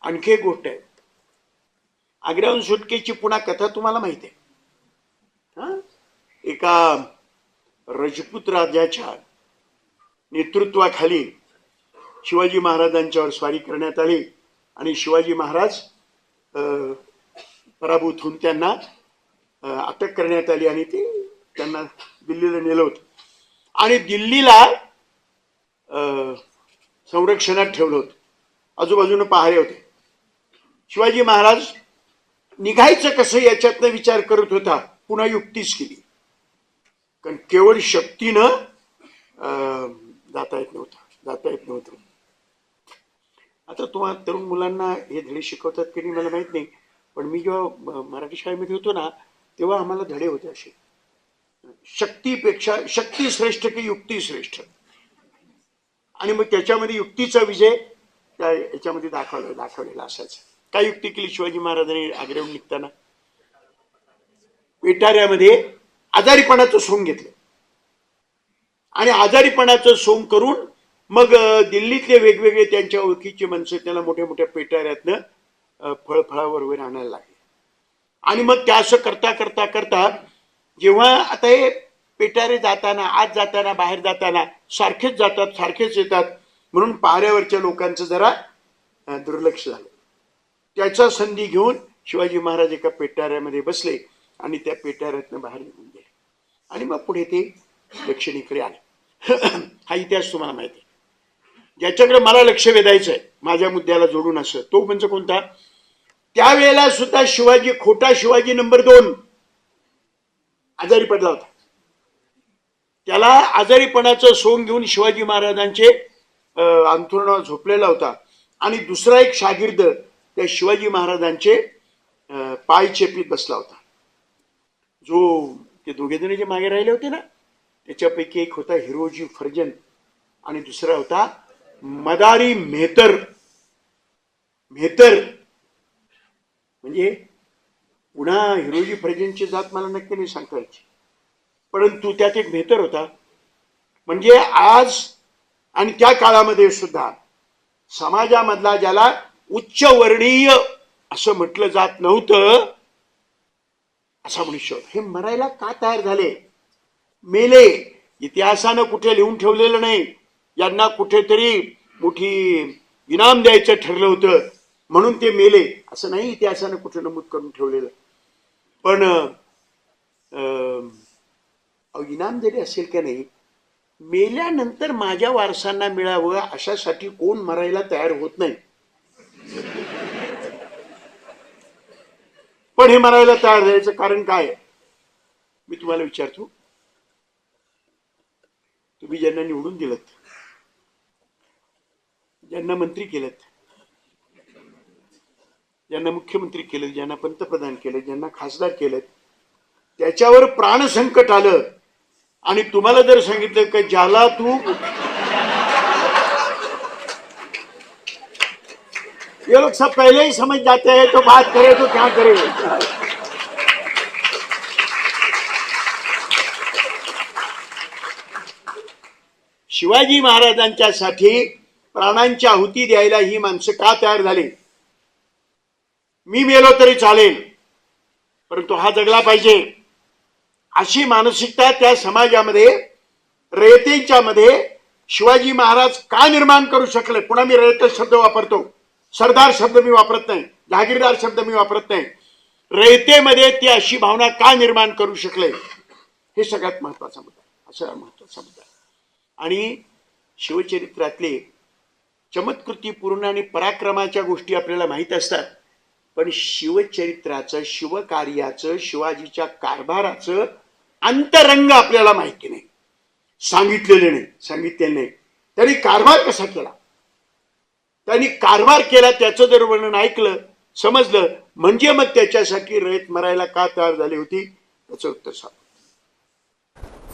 आणखी एक गोष्ट आहे. आग्र्याहून सुटकेची पुन्हा कथा तुम्हाला माहिती आहे. हा? एका रजपूत राजाच्या नेतृत्वाखाली शिवाजी महाराजांच्यावर स्वारी करण्यात आली आणि शिवाजी महाराज पराभूत होऊन त्यांना अटक करण्यात आली आणि ते त्यांना दिल्लीला नेलं होतं. आणि दिल्लीला संरक्षणात ठेवलं होतं. आजूबाजूनं पहारे होते. शिवाजी महाराज निघायचं कसं याच्यातनं विचार करत होता पुन्हा युक्तीच केली. कारण केवळ शक्तीनं जाता येत नव्हतं जाता येत नव्हतं. आता तुम्हाला तरुण मुलांना हे धडे शिकवतात की नाही मला माहीत नाही. पण मी जेव्हा म- मराठी शाळेमध्ये होतो ना तेव्हा आम्हाला धडे होते असे. शक्तीपेक्षा शक्ती श्रेष्ठ की युक्ती श्रेष्ठ? आणि मग त्याच्यामध्ये युक्तीचा विजय त्या याच्यामध्ये दाखवला दाखवलेला असायचा. काय युक्ती केली शिवाजी महाराजांनी आग्र्याहून निघताना पेटाऱ्यामध्ये आजारीपणाचं सोंग घेतलं. आणि आजारीपणाचं सोंग करून मग दिल्लीतले वेगवेगळे त्यांच्या ओळखीचे माणसं त्यांना मोठ्या मोठ्या पेटाऱ्यातनं फळफळावर वगैरे आणायला लागले. आणि मग त्या असं करता करता करता जेव्हा आता हे पेटारे जाताना आत जाताना बाहेर जाताना सारखेच जातात सारखेच येतात म्हणून पाऱ्यावरच्या लोकांचं जरा दुर्लक्ष झालं. त्याचा संधी घेऊन शिवाजी महाराज एका पेटाऱ्यामध्ये बसले आणि त्या पेटाऱ्यातनं बाहेर निघून गेले. आणि मग पुढे ते दक्षिणेकडे आले. हा इतिहास तुम्हाला माहिती आहे. ज्याच्याकडे मला लक्ष वेधायचं आहे माझ्या मुद्द्याला जोडून असं तो म्हणजे कोणता? त्यावेळेला सुद्धा शिवाजी खोटा शिवाजी नंबर दोन आजारी पडला होता. त्याला आजारीपणाचं सोंग घेऊन शिवाजी महाराजांचे अं, अंथरुणावर झोपलेला होता. आणि दुसरा एक शागिर्द त्या शिवाजी महाराजांचे पाय चेपीत बसला होता. जो ते दोघे जण जे मागे राहिले होते ना त्याच्यापैकी एक होता हिरोजी फर्जन आणि दुसरा होता मदारी मेहतर. मेहतर. म्हणजे पुन्हा हिरोजी फर्जनची जात मला नक्की नाही सांगता यायची. परंतु त्यात एक मेहतर होता. म्हणजे आज आणि त्या काळामध्ये सुद्धा समाजामधला ज्याला उच्चवर्णीय असं म्हटलं जात नव्हतं. असा मनुष्य हे मरायला का तयार झाले? मेले इतिहासानं कुठे लिहून ठेवलेलं नाही. यांना कुठेतरी मोठी इनाम द्यायचं ठरलं होतं. म्हणून ते मेले. असं नाही इतिहासानं कुठे नमूद करून ठेवलेलं. पण अं, इनाम जरी असेल का नाही मेल्यानंतर माझ्या वारसांना मिळावं अशासाठी कोण मरायला तयार होत नाही. पण हे म्हणायला तयार झाल्याचं कारण काय मी तुम्हाला विचारतो. तुम्ही ज्यांना निवडून दिलं ज्यांना मंत्री केलं ज्यांना मुख्यमंत्री केलं ज्यांना पंतप्रधान केलं ज्यांना खासदार केलं त्याच्यावर प्राणसंकट आलं आणि तुम्हाला जर सांगितलं की ज्याला तू ये लोग सब पहले ही समझ जाते हैं तो बात करे तो क्या करे? शिवाजी महाराजांच्यासाठी प्राणांची आहुती द्यायला ही माणसं का तयार झाली? मी मेलो तरी चालेल परंतु हा जगला पाहिजे. अशी मानसिकता त्या समाजामध्ये रयतेच्या मध्ये शिवाजी महाराज का निर्माण करू शकले? पुन्हा मी रयत शब्द वापरतो. सरदार शब्द मी वापरत नाही जहागीरदार शब्द मी वापरत नाही. रयतेमध्ये ती अशी भावना का निर्माण करू शकले? हे सगळ्यात महत्त्वाचा मुद्दा असा महत्त्वाचा मुद्दा आणि शिवचरित्रातले चमत्कृतीपूर्ण आणि पराक्रमाच्या गोष्टी आपल्याला माहीत असतात पण शिवचरित्राचं शिवकार्याचं शिवाजीच्या कारभाराचं अंतरंग आपल्याला माहिती नाही. सांगितलेले नाही सांगितलेले नाही. त्यांनी कारभार कसा केला? त्यांनी कारभार केला त्याचं जर वर्णन ऐकलं समजलं म्हणजे मग त्याच्यासाठी रयत मरायला का तयार झाली होती? त्याचं उत्तर सांग